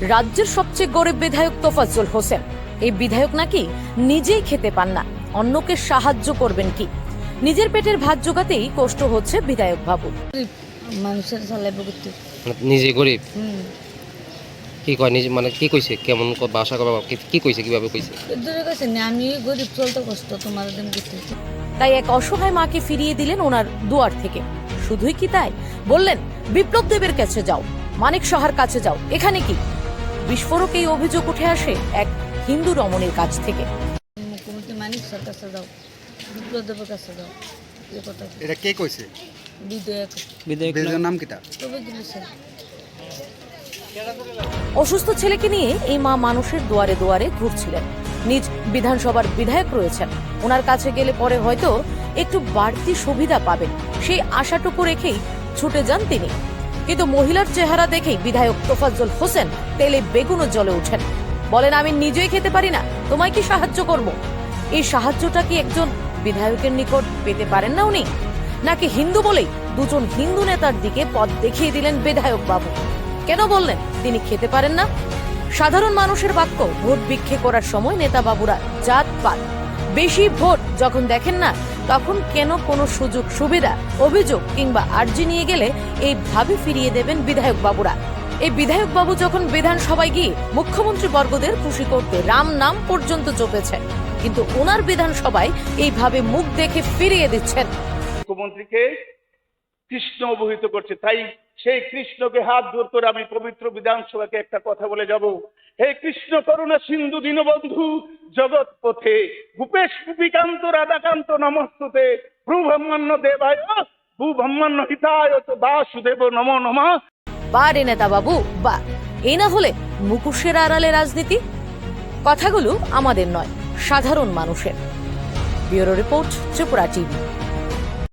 রাজ্যের সবচেয়ে গরিব বিধায়ক তোফাজ্জল হোসেন। এই বিধায়ক নাকি নিজেই খেতে পান না। অন্যকে সাহায্য করবেন কি? নিজের পেটের ভাত জোগাতেই কষ্ট হচ্ছে বিধায়ক বাবু। মানুষের চালাইব করতে মানে নিজে গরিব? কি কয় নিজে মানে কি কইছে? কেমন বাসা করবা কি- কইছে কীভাবে কইছে? দূরে কাছে না আমি গরিব চলতে কষ্ট তোমার দিন করতে তাই এক অসহায় মাকে ফিরিয়ে দিলেন ওনার দুয়ার থেকে। শুধুই কি তাই? বললেন বিপ্লব দেবের কাছে যাও। মানিক সাহার কাছে যাও। এখানে কি? বিস্ফোরক এই অভিযোগ উঠে আসে এক হিন্দু রমণীর কাছ থেকে। মুখ্যমন্ত্রী মানিক কাছে দাও বিপ্লব দেবের কাছে দাও এ কথা এটা কে কইছে? বিধেয়ক। বিধায়কের নাম। কিটা? তবে দিয়েছে অসুস্থ ছেলেকে নিয়ে এই মা মানুষের দুয়ারে দুয়ারে ঘুরছিলেন। নিজ বিধানসভার বিধায়ক রয়েছেন। ওনার কাছে গেলে পরে হয়তো একটু বাড়তি সুবিধা পাবেন। সেই আশাটুকু রেখেই ছুটে যান তিনি। কিন্তু মহিলার চেহারা দেখেই বিধায়ক তোফাজ্জল হোসেন তেলে বেগুনও জলে ওঠেন। বলেন, আমি নিজেই খেতে পারি না। তোমায় কি সাহায্য করব? এই সাহায্যটা কি একজন বিধায়কের নিকট পেতে পারেন না উনি? নাকি হিন্দু বলেই দুজন হিন্দু নেতার দিকে পথ দেখিয়ে দিলেন বিধায়ক বাবু? কেন বললেন, তিনি খেতে পারেন না? সাধারণ মানুষের বাক্য, ভোট ভিক্ষে করার সময় নেতা বাবুরা জাত পাত বেশি ভোট যখন দেখেন না তখন কেন কোনো সুযোগ, সুবিধা, অভিযোগ কিংবা আর্জি নিয়ে গেলে এই ভাবে ফিরিয়ে দেবেন বিধায়ক বাবুরা? এই বিধায়ক বাবু যখন বিধানসভায় গিয়ে মুখ্যমন্ত্রী বর্গদের খুশি করতে রাম নাম পর্যন্ত চপেছেন কিন্তু ওনার বিধানসভায় এইভাবে মুখ দেখে ফিরিয়ে দিচ্ছেন। মুখ্যমন্ত্রীকে কৃষ্ণ অবহিত করছে, তাই সেই কৃষ্ণকে হাত জোর করে আমি পবিত্র বিধানসভাকে একটা কথা বলে যাব। হে কৃষ্ণ করুণা সিন্ধু দীনবন্ধু, জগৎ পথে। ভূপেশ ভূপিকান্ত, রাধাকান্ত, নমস্তুতে। ভ্রু ব্রহ্মাণ্য দেবায় ভূ ব্রহ্মাণ্য হিতায় তো বাসুদেব নম নমঃ। বারে নেতা বাবু বা, এ না হলে মুকুশের আড়ালে রাজনীতি? কথাগুলো আমাদের নয়, সাধারণ মানুষের। Bureau report, Tripura TV.